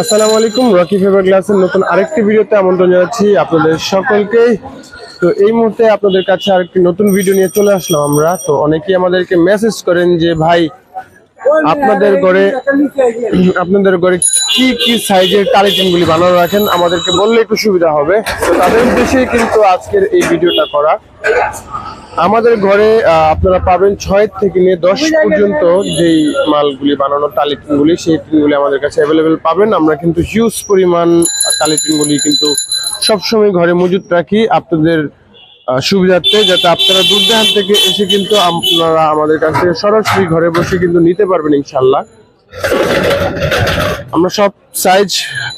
আসসালামু আলাইকুম, Rocky favour গ্লাসের নতুন আরেকটি ভিডিওতে আমন্ত্রণ জানাচ্ছি আপনাদের সকলকেই। তো এই মুহূর্তে আপনাদের কাছে আরেকটি নতুন ভিডিও নিয়ে চলে আসলাম আমরা। তো অনেকেই আমাদেরকে মেসেজ করেন যে, ভাই, আপনাদের ঘরে আপনাদের ঘরে কি কি সাইজের কালেকশন গুলি বানানো রাখেন? আমাদেরকে বললে একটু সুবিধা হবে। তো তাদের উদ্দেশ্যেই কিন্তু আজকের এই ভিডিওটা করা। আমাদের ঘরে আপনারা পাবেন ছয় থেকে নিয়ে দশ পর্যন্ত যেই মালগুলি বানানো টালিটিনগুলি সেই টিনগুলি আমাদের কাছে অ্যাভেলেবেল পাবেন। আমরা কিন্তু হিউজ পরিমাণ টালিটিনগুলি কিন্তু সবসময় ঘরে মজুত রাখি আপনাদের সুবিধার্থে যাতে আপনারা দূর থেকে এসে কিন্তু আপনারা আমাদের কাছে সরাসরি ঘরে বসে কিন্তু নিতে পারবেন ইনশাল্লাহ আমরা সব সাইজ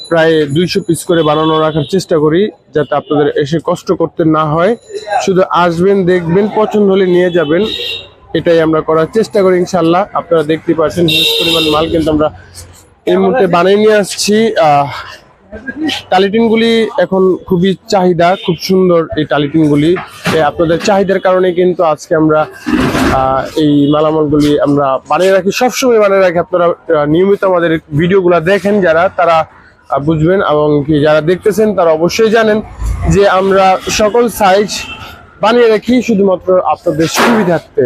প্রায় দুইশো পিস করে বানানো রাখার চেষ্টা করি, যাতে আপনাদের এসে কষ্ট করতে না হয়। শুধু আসবেন, দেখবেন, পছন্দ হলে নিয়ে যাবেন। এটাই আমরা করার চেষ্টা করি ইনশাল্লাহ আপনারা দেখতে পাচ্ছেন হিউজ পরিমাণ মাল কিন্তু আমরা এই মুহূর্তে বানিয়ে নিয়ে আসছি। টালিটিনগুলি এখন খুবই চাহিদা, খুব সুন্দর এই টালিটিনগুলি। এ আপনাদের চাহিদার কারণে কিন্তু আজকে আমরা এই মালামালগুলি আমরা বানিয়ে রাখি। সবসময় বানিয়ে রাখি। আপনারা নিয়মিত আমাদের ভিডিওগুলো দেখেন যারা, তারা বুঝবেন এবং কি যারা দেখতেছেন তারা অবশ্যই জানেন যে আমরা সকল সাইজ বানিয়ে রাখি শুধুমাত্র আপনাদের সুবিধার্থে।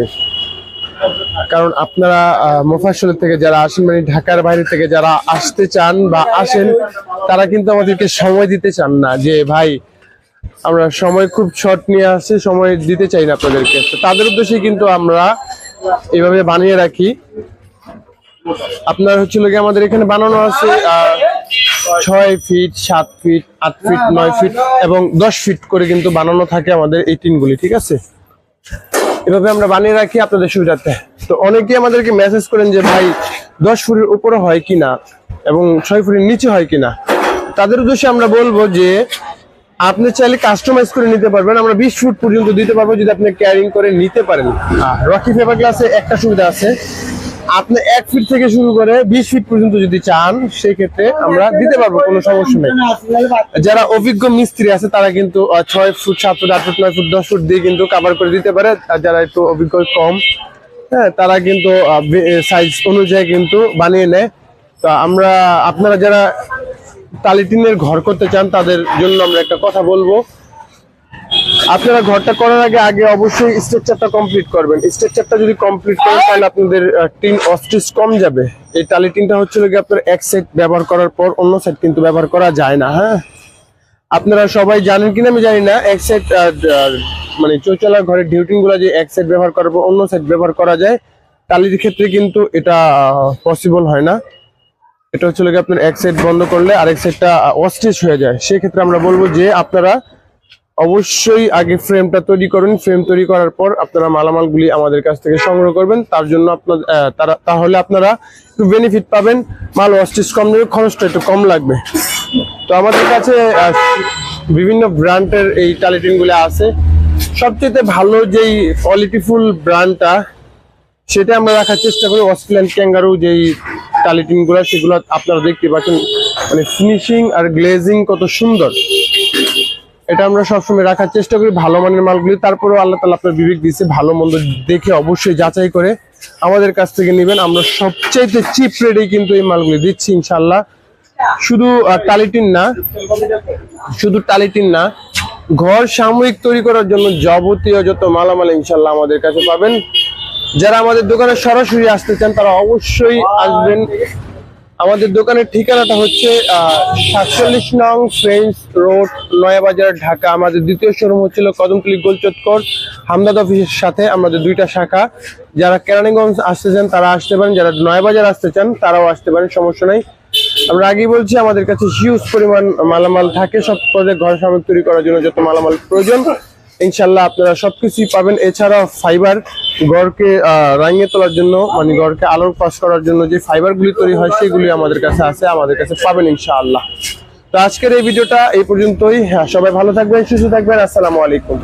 কারণ আপনারা মোফাসলের থেকে যারা আসেন মানে ঢাকার বাইরে থেকে যারা আসতে চান বা আসেন, তারা কিন্তু আমাদেরকে সময় দিতে চান না যে, ভাই আমরা সময় খুব শর্ট নিয়ে আসছি, সময় দিতে চাই না আপনাদেরকে। তাদের উদ্দেশ্যে কিন্তু আমরা এইভাবে বানিয়ে রাখি। আপনার হচ্ছিল কি আমাদের এখানে বানানো আছে ছয় ফিট সাত ফিট আট ফিট নয় ফিট এবং দশ ফিট করে কিন্তু বানানো থাকে আমাদের এই টিনগুলি, ঠিক আছে? এভাবে আমরা বানিয়ে রাখি আপনাদের সুবিধার্থে। তো অনেকেই আমাদেরকে মেসেজ করেন যে, ভাই, দশ ফুটের উপরে হয় কিনা এবং ছয় ফুটের নিচে হয় কিনা? তাদের উদ্দেশ্যে আমরা বলব যে আপনি চাইলে কাস্টমাইজ করে নিতে পারবেন। আমরা বিশ ফুট পর্যন্ত দিতে পারব যদি আপনি ক্যারিং করে নিতে পারেন। রকি ফেভার গ্লাসে একটা সুবিধা আছে। আপনি এক ফিট থেকে শুরু করে বিশ ফিট পর্যন্ত যদি চান সেই ক্ষেত্রে আমরা দিতে পারব, কোনো সমস্যা নেই। যারা অভিজ্ঞ মিস্ত্রি আছে, তারা কিন্তু ছয় ফুট সাত ফুট আট ফুট নয় ফুট দশ ফুট দিয়ে কিন্তু কাভার করে দিতে পারে। আর যারা একটু অভিজ্ঞ কম হ্যাঁ তারা কিন্তু সাইজ অনুযায়ী কিন্তু বানিয়ে নেয়। তো আমরা, আপনারা যারা টালিটিনের ঘর করতে চান, তাদের জন্য আমরা একটা কথা বলব। আপনারা ঘরটা করার আগে আগে অবশ্যই স্ট্রাকচারটা কমপ্লিট করবেন। স্ট্রাকচারটা যদি কমপ্লিট করেন, তাহলে আপনাদের টিন অস্ট্রিচ কম যাবে। এই টালি টিনটা হচ্ছিল কি আপনার এক সেট ব্যবহার করার পর অন্য সেট কিন্তু ব্যবহার করা যায় না হ্যাঁ? আপনারা সবাই জানেন কিনা আমি জানি না, এক সেট মানে চৌচলার ঘরের ডিউটিনগুলা যে এক সেট ব্যবহার করার পর অন্য সেট ব্যবহার করা যায় টালির ক্ষেত্রে কিন্তু এটা পসিবল হয় না। এটা হচ্ছে কি আপনার এক সাইড বন্ধ করলে আরেক সেটটা অস্ট্রিচ হয়ে যায়। সেক্ষেত্রে আমরা বলব যে আপনারা অবশ্যই আগে ফ্রেমটা তৈরি করুন। ফ্রেম তৈরি করার পর আপনারা মালামালগুলি আমাদের কাছ থেকে সংগ্রহ করবেন। তার জন্য আপনার তারা, তাহলে আপনারা একটু বেনিফিট পাবেন। মাল ওয়াস্টিস কম নেবে খরচটা একটু কম লাগবে। তো আমাদের কাছে বিভিন্ন ব্র্যান্ডের এই টালিটিনগুলো আছে। সবচেয়ে ভালো যেই কোয়ালিটিফুল ব্র্যান্ডটা সেটা আমরা রাখার চেষ্টা করি। অস্ট্রেলিয়ান ক্যাঙ্গারু যেই টালিটিনগুলো সেগুলো আপনারা দেখতে পাচ্ছেন। মানে ফিনিশিং আর গ্লেজিং কত সুন্দর। এটা আমরা সবসময় রাখার চেষ্টা করি, ভালো মানের মালগুলি। তারপরেও আল্লাহ তালা আপনার বিবেক দিচ্ছে ভালো মন্দ দেখে অবশ্যই যাচাই করে আমাদের কাছ থেকে নেবেন। আমরা সবচাইতে চিপ রেটেই কিন্তু এই মালগুলি দিচ্ছি ইনশাল্লাহ শুধু টালিটিন না, শুধু টালিটিন না, ঘর সাময়িক তৈরি করার জন্য যাবতীয় যত মালামাল ইনশাল্লাহ আমাদের কাছে পাবেন। যারা আমাদের দোকানে সরাসরি আসতে চান, তারা অবশ্যই আসবেন। আমাদের দোকানের ঠিকানাটা হচ্ছে সাতচল্লিশ নং ফ্রেঞ্চ রোড, নয়াবাজার, ঢাকা। আমাদের দ্বিতীয় শোরুম হচ্ছিল কদমতলি গোলচত্কর হামদাদ অফিসের সাথে আমাদের দুইটা শাখা। যারা কেরানীগঞ্জ আসতে চান, তারা আসতে পারেন। যারা নয়াবাজার আসতে চান, তারাও আসতে পারেন, সমস্যা নাই। আমরা আগেই বলছি, আমাদের কাছে হিউজ পরিমাণ মালামাল থাকে। সব পদে ঘর সামগ্রী তৈরি করার জন্য যত মালামাল প্রয়োজন, ইনশাল্লাহ আপনারা সবকিছুই পাবেন। এছাড়া ফাইবার আহ, রাঙিয়ে তোলার জন্য মানে গড়কে আলোর পাশ করার জন্য যে ফাইবার গুলি তৈরি হয় সেগুলি আমাদের কাছে আছে আমাদের কাছে পাবেন ইনশাআল্লাহ। তো আজকের এই ভিডিওটা এই পর্যন্তই। হ্যাঁ, সবাই ভালো থাকবেন সুস্থ থাকবেন আসসালামু আলাইকুম।